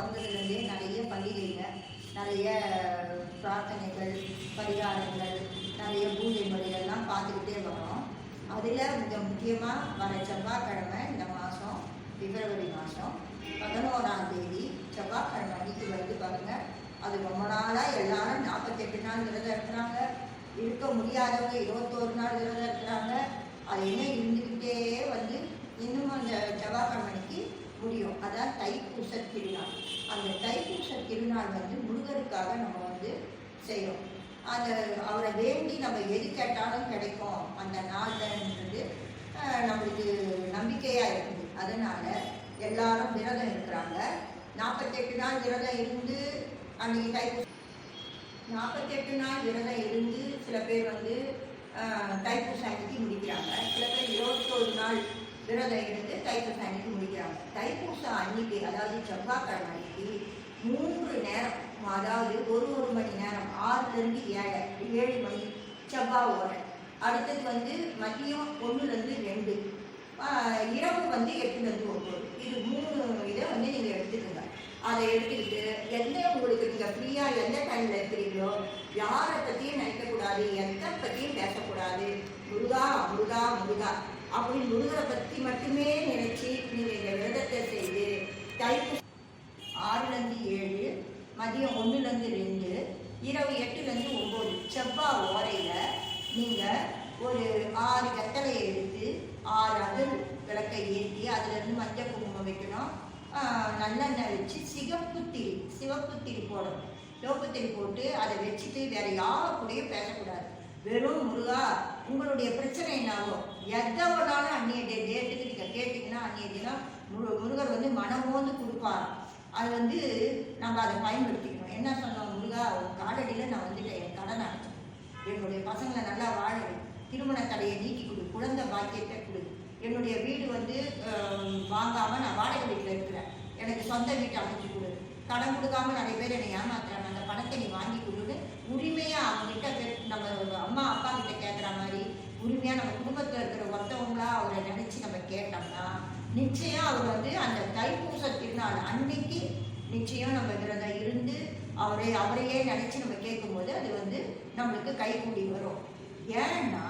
பிறந்ததுலேருந்தே நிறைய பண்டிகைங்க. நிறைய பிரார்த்தனைகள் பரிகாரங்கள் நிறைய பூஜை முறைகள்லாம் பார்த்துக்கிட்டே வரோம் அதில் மிக முக்கியமாக வர செவ்வாய்க்கிழமை இந்த மாதம் பிப்ரவரி மாதம் பதினோராம் தேதி செவ்வாய்க்கிழமை அன்னைக்கு வந்து பாருங்க அது ரொம்ப நாளாக எல்லாரும் நாற்பத்தெட்டு நாள் விரதம் இருக்கிறாங்க. இருக்க முடியாதவங்க இருபத்தோரு நாள் விரதம் இருக்கிறாங்க. அது என்ன இருந்துக்கிட்டே வந்து இன்னும் அந்த செவ்வாய்க்கிழமை அன்னைக்கு முடியும். அதான் தைப்பூச திருநாள். அந்த தைப்பூச திருநாள் வந்து முருகருக்காக நம்ம வந்து செய்கிறோம் அந்த அவரை வேண்டி நம்ம எது கேட்டாலும் கிடைக்கும். அந்த நாள்ன்றது நம்மளுக்கு நம்பிக்கையாக இருக்குது. அதனால் எல்லாரும் விரதம் இருக்கிறாங்க. நாற்பத்தெட்டு நாள் விரதம் இருந்து அன்றைக்கி தைப்பூச நாற்பத்தெட்டு நாள் விரதம் இருந்து சில பேர் வந்து ஆஹ், தைப்பூச அன்னைக்கு முடிக்கிறாங்க. சில பேர் இருபத்தோரு நாள் விரதம் இருந்து தைப்பூச அன்னைக்கு முடிக்கிறாங்க தைப்பூச அன்னைக்கு அதாவது செவ்வாய்க்கிழமை அன்னைக்கு மூன்று நேரம் அதாவது ஒரு ஒரு மணி நேரம் ஆறுலேருந்து ஏழு ஏழு மணி செவ்வாய் ஓரை. அடுத்தது வந்து மதியம் ஒன்றுலேருந்து ரெண்டு. இரவு வந்து எட்டுலேருந்து ஒன்பது. இது மூணு இதை வந்து நீங்கள் எடுத்துக்கோங்க. அதை எடுத்துக்கிட்டு எந்த உங்களுக்கு நீங்கள் ஃப்ரீயாக எந்த டைமில் இருக்கிறீங்களோ யாரை பற்றியும் நினைக்கக்கூடாது எந்த பற்றியும் பேசக்கூடாது. முருகா முருகா முருகா. அப்படி முருகரை பற்றி மட்டுமே நினைச்சு நீங்கள் இந்த விரதத்தை செய்து தைப்பு ஆறுலேருந்து ஏழு மதியம் ஒன்றுலேருந்து ரெண்டு இரவு எட்டுலேருந்து ஒம்பது செவ்வாய் ஓரையில் நீங்கள் ஒரு ஆறு கத்தலையை எடுத்து ஆறு அதில் விளக்கை ஏற்றி அதுலேருந்து மஞ்சள் குங்குமம் வைக்கணும். நல்லெண்ணெய் வச்சு சிகப்பு திரி சிவப்பு திரி போடணும். சிவப்பு திரி போட்டு அதை வச்சுட்டு வேறு யாரை கூடயும் பேசக்கூடாது. வெறும் முருகா உங்களுடைய பிரச்சனை என்னாவோ எதை வேணாலும் அந்நிய டே டேட்டுக்கு நீங்கள் கேட்டிங்கன்னா அந்நிய தினம் முரு முருகர் வந்து மனமோந்து கொடுப்பார் அது வந்து நம்ம அதை பயன்படுத்திக்கணும். என்ன சொன்னோம் முருகா உன் காலடியில் நான் வந்துட்டேன் என் கடன் அடைச்சேன் என்னுடைய பசங்களை நல்லா வாழ திருமண தடையை நீக்கி கொடு. குழந்தை பாக்கியத்தை கொடு. என்னுடைய வீடு வந்து வாங்காமல் நான் வாடகை வீட்டில் இருக்கிறேன். எனக்கு சொந்த வீட்டை அமைச்சு கொடு. கடன் கொடுக்காம நிறைய பேர் என்னை ஏமாத்துறாங்க. அந்த பணத்தை நீ வாங்கி கொடுன்னு உரிமையாக அவங்ககிட்ட நம்ம அம்மா அப்பா கிட்ட உரிமையாக நம்ம குடும்பத்தில் இருக்கிற ஒருத்தவங்களா அவரை நினச்சி நம்ம கேட்டோம்னா நிச்சயம் அவர் வந்து அந்த தைப்பூச திருநாள் அன்னைக்கு நிச்சயம் நம்ம விரதம் இருந்து அவரை அவரையே நினச்சி நம்ம கேட்கும்போது அது வந்து நம்மளுக்கு கைகூடி வரும். ஏன்னா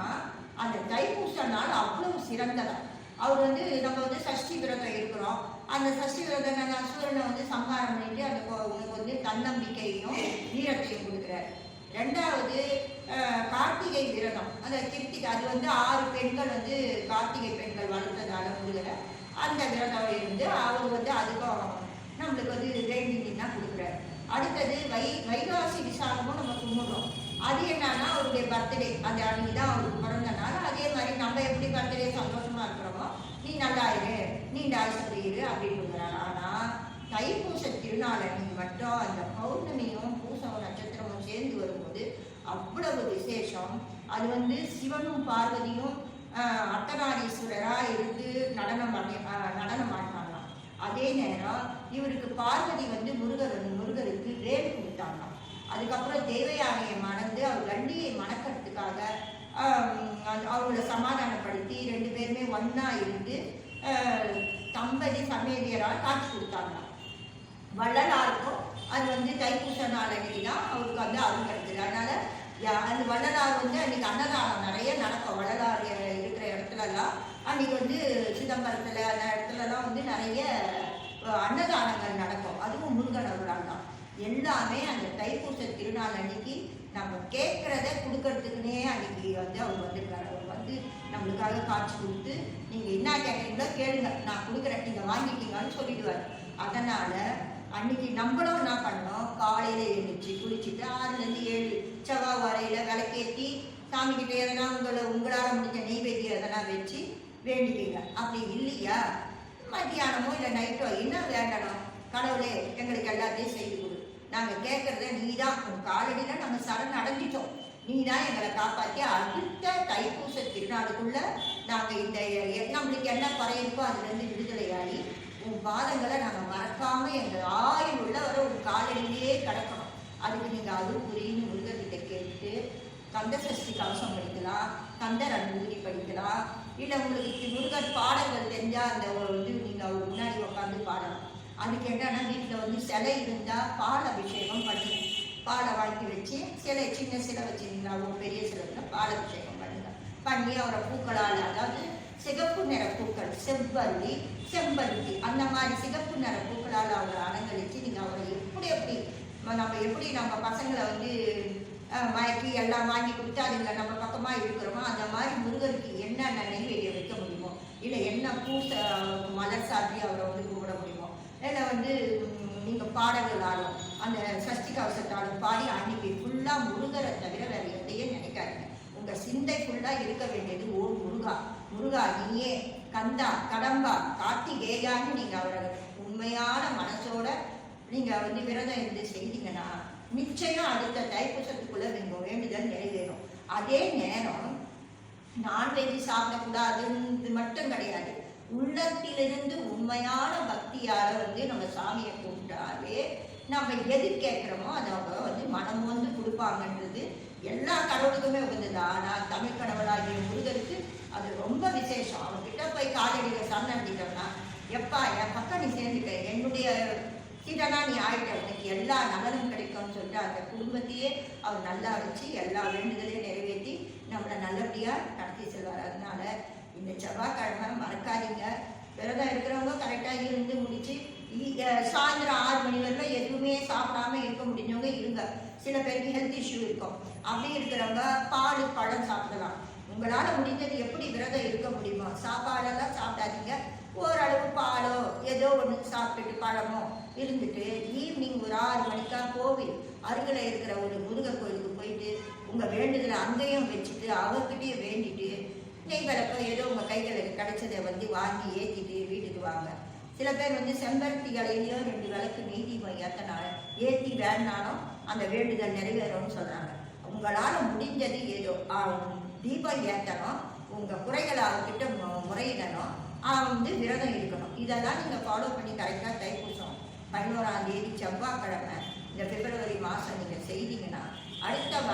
அந்த தைப்பூச நாள் அவ்வளவு சிறந்ததா. அவர் வந்து நம்ம வந்து சஷ்டி விரதம் இருக்கிறோம். அந்த சஷ்டி விரதம் அந்த அசுரனை வந்து சம்ஹாரம் பண்ணிட்டு அந்த கொ- உனக்கு வந்து தன்னம்பிக்கையும் வீரத்தையும் கொடுக்குறாரு. ரெண்டாவது கார்த்திகை விரதம். அந்த கிருத்திகை அது வந்து ஆறு பெண்கள் வந்து கார்த்திகை பெண்கள் வளர்த்ததால முருகரை அந்த விரதம் இருந்து அவர் வந்து அதுக்கும் நம்மளுக்கு வந்து வேண்டினா கொடுக்குறாரு. அடுத்தது வை வைகாசி விசாகமும் நம்ம கும்பிடுறோம். அது என்னன்னா அவருடைய பர்த்டே அந்த அன்னைக்கு தான் அவருக்கு பிறந்த நாள். அதே மாதிரி நம்ம எப்படி பர்த்டே சந்தோஷமா இருக்கிறோமோ நீ நல்லா இரு நீ டாய்ஸ் இரு அப்படின்னு சொல்கிறாரு ஆனால் தைப்பூச திருநாள் அன்னைக்கு மட்டும் அந்த பௌர்ணமியும் சேர்ந்து வரும்போது அவ்வளவு விசேஷம். அது வந்து சிவனும் பார்வதியும் அர்த்தநாரீஸ்வரராக இருந்து நடனம் பண்ணி நடனம் ஆடினாங்களாம். அதே நேரம் இவருக்கு பார்வதி வந்து முருகர் முருகருக்கு ரேல் கொடுத்தாங்களாம். அதுக்கப்புறம் தேவயானையை மணந்து அவர் கண்டியை மணக்கிறதுக்காக ஆஹ், அவங்கள சமாதானப்படுத்தி ரெண்டு பேருமே ஒன்னா இருந்து தம்பதி சமேதியரால் காட்சி கொடுத்தாங்களாம். வள்ளலாருக்கும் அது வந்து தைப்பூச நாள் அன்னைக்கு தான் அவருக்கு வந்து அருள் கிடைச்சது அதனால அந்த வள்ளலார் வந்து அன்னைக்கு அன்னதானம் நிறைய நடக்கும். வள்ளலார் இருக்கிற இடத்துலலாம் அன்னைக்கு வந்து சிதம்பரத்தில் அந்த இடத்துலலாம் வந்து நிறைய அன்னதானங்கள் நடக்கும். அதுவும் முருகன் அருளால் தான். எல்லாமே அந்த தைப்பூச திருநாள் அன்னைக்கு நம்ம கேட்குறத கொடுக்கறதுக்குனே அன்னைக்கு வந்து அவர் வந்திருக்காரு. அவர் வந்து நம்மளுக்காக காட்சி கொடுத்து நீங்கள் என்ன கேட்குறீங்களோ கேளுங்க. நான் கொடுக்குறேன். நீங்கள் வாங்கிட்டீங்கன்னு சொல்லிடுவார். அதனால் அன்னைக்கு நம்மளும் என்ன பண்ணோம்? காலையில் எழுந்துச்சு குளிச்சுட்டு ஆறுலேருந்து ஏழு செவ்வாய் வரையில் விளக்கேற்றி சாமிக்கிட்ட எதனா உங்களை உங்களால் முடிஞ்ச நெய்வேத்தியம் எதனா வச்சு வேண்டிக்கங்க. அப்படி இல்லையா? மத்தியானமோ இல்லை நைட்டோ என்ன வேண்டணும்? கடவுளே எங்களுக்கு எல்லாத்தையும் செய்து கொடு. நாங்கள் கேட்குறத நீ தான் உன் காலடியில் நாங்கள் சரண் அடைஞ்சிட்டோம். நீ தான் எங்களை காப்பாற்றி அடுத்த தைப்பூச திருநாளுக்குள்ளே நாங்கள் இந்த நம்மளுக்கு என்ன குறையிருக்கோ அதுலேருந்து விடுதலையாகி பாதங்களை நாங்கள் மறக்காம எங்கள் ஆயுள் உள்ள வர காலடியிலேயே கிடக்கணும். அதுக்கு நீங்கள் அருள் புரின்னு முருகர்கிட்ட கேட்டு கந்த சஷ்டி கவசம் படிக்கலாம் கந்தர் அனுபூதி படிக்கலாம். இல்லை உங்களுக்கு முருகர் பாடல்கள் தெரிஞ்சால் அந்த வந்து நீங்கள் அவர் முன்னாடி உட்காந்து பாடலாம். அதுக்கு என்னன்னா வீட்டில் வந்து சிலை இருந்தால் பால் அபிஷேகம் பண்ணுங்க. பாலை வாழ்க்கை வச்சு சிலை சின்ன சிலை வச்சிருந்தா ஒரு பெரிய சிலை பால் அபிஷேகம் பண்ணுங்க. பண்ணி அவரை பூக்களால் அதாவது சிகப்பு நிற பூக்கள் செவ்வல்லி செம்பருத்தி அந்த மாதிரி சிகப்பு நிற பூக்களால் அவரை அலங்கரித்து நீங்கள் அவரை எப்படி எப்படி நம்ம எப்படி நம்ம பசங்களை வந்து மயக்கி எல்லாம் வாங்கி கொடுத்து அதுங்களை நம்ம பக்கமாக இருக்கிறோமோ அந்த மாதிரி முருகருக்கு என்னென்ன நெய்வேலியை வைக்க முடியுமோ? இல்லை என்ன பூ மலர் சாத்தி அவரை வந்து கும்பிட முடியுமோ? இல்லை வந்து நீங்கள் பாடல்களாலும் அந்த சஷ்டி கவசத்தாலும் பாடி அன்னைக்கு ஃபுல்லாக முருகரை தவிர வேறு எதையும் நினைக்காதீங்க. உங்கள் சிந்தை ஃபுல்லாக இருக்க வேண்டியது ஓ முருகா. முருகா நீயே கந்தா கடம்பா கார்த்திகேயான்னு நீங்கள் அவரை உண்மையான மனசோட நீங்கள் வந்து விரதம் இருந்து செய்தீங்கன்னா நிச்சயம் அடுத்த தைப்பூசத்துக்குள்ள நீங்கள் வேண்டுதல் நிறைவேறும். அதே நேரம் நான்வெஜ் சாப்பிடக்கூடாதுன்னு மட்டும் கிடையாது. உள்ளத்திலிருந்து உண்மையான பக்தியால வந்து நம்ம சாமியை கும்பிட்டாலே நம்ம எது கேட்குறோமோ அதை அவங்க வந்து மனம் வந்து கொடுப்பாங்கன்றது எல்லா கடவுளுக்குமே உகந்தது. ஆனால் தமிழ் கடவுளாகிய முருகருக்கு அது ரொம்ப விசேஷம். அவர்கிட்ட போய் காலடியில் சரணடைந்தோம்னா எப்பா என் பக்கம் நீ சேர்ந்துக்க. என்னுடைய சீடனா நீ ஆயிட்ட. உனக்கு எல்லா நலனும் கிடைக்கும்னு சொல்லிட்டு அந்த குடும்பத்தையே அவர் நல்லா வச்சு எல்லா வேண்டுதலையும் நிறைவேற்றி நம்மளை நல்லபடியாக நடத்தி செல்வார். அதனால இந்த செவ்வாய்க்கிழமை மறக்காதீங்க. விரதம் இருக்கிறவங்க கரெக்டாக இருந்து முடிச்சு சாயந்தரம் ஆறு மணி வரைக்கும் எதுவுமே சாப்பிடாம இருக்க முடிஞ்சவங்க இருங்க. சில பேருக்கு ஹெல்த் இஷ்யூ இருக்கும். அப்படி இருக்கிறவங்க பால் பழம் சாப்பிடலாம். உங்களால் முடிஞ்சது எப்படி விரதம் இருக்க முடியுமோ சாப்பாடெல்லாம் சாப்பிடாதீங்க. ஓரளவு பாலோ ஏதோ ஒன்று சாப்பிட்டுட்டு பழமோ இருந்துட்டு ஈவினிங் ஒரு ஆறு மணிக்கா கோவில் அருகில் இருக்கிற ஒரு முருகர் கோயிலுக்கு போயிட்டு உங்கள் வேண்டுதலை அங்கேயும் வச்சுட்டு அவர்கிட்டயே வேண்டிட்டு நெய் விளக்கம் ஏதோ உங்கள் கைகளுக்கு கிடைச்சதை வந்து வாங்கி ஏற்றிட்டு வீட்டுக்கு வாங்க. சில பேர் வந்து செம்பருத்தி இலையிலையும் ரெண்டு விளக்கு நீதி ஏற்றனால ஏற்றி வேணாலும் அந்த வேண்டுதல் நிறைவேறும்னு சொல்கிறாங்க உங்களால் முடிஞ்சது ஏதோ தீபம் ஏற்றணும் உங்கள் குறைகளை அவர்கிட்ட முறையிடணும். அவன் வந்து விரதம் இருக்கணும். இதெல்லாம் நீங்கள் ஃபாலோ பண்ணி கரெக்டாக தைப்பூசம். பதினோராம் தேதி செவ்வாய்க்கிழமை இந்த பிப்ரவரி மாதம் நீங்கள் செய்தீங்கன்னா அடுத்த வ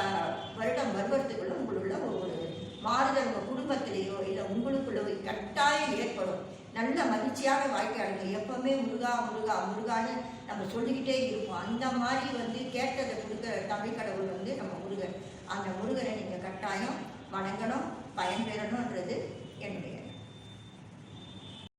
வருடம் வருவதுக்குள்ள உங்களுள்ள ஒரு மாறுதல் உங்கள் குடும்பத்திலேயோ இல்லை உங்களுக்குள்ளோ கட்டாயம் ஏற்படும். நல்ல மகிழ்ச்சியாக வாழ்க்கையாளுங்க எப்பவுமே முருகா முருகா முருகான்னு நம்ம சொல்லிக்கிட்டே இருப்போம். அந்த மாதிரி வந்து கேட்டதை கொடுக்குற தமிழ் கடவுள் வந்து நம்ம முருகன். அந்த முருகனை நீங்கள் கட்டாயம் வணங்கணும் பயன்பெறணுன்றது என்னுடைய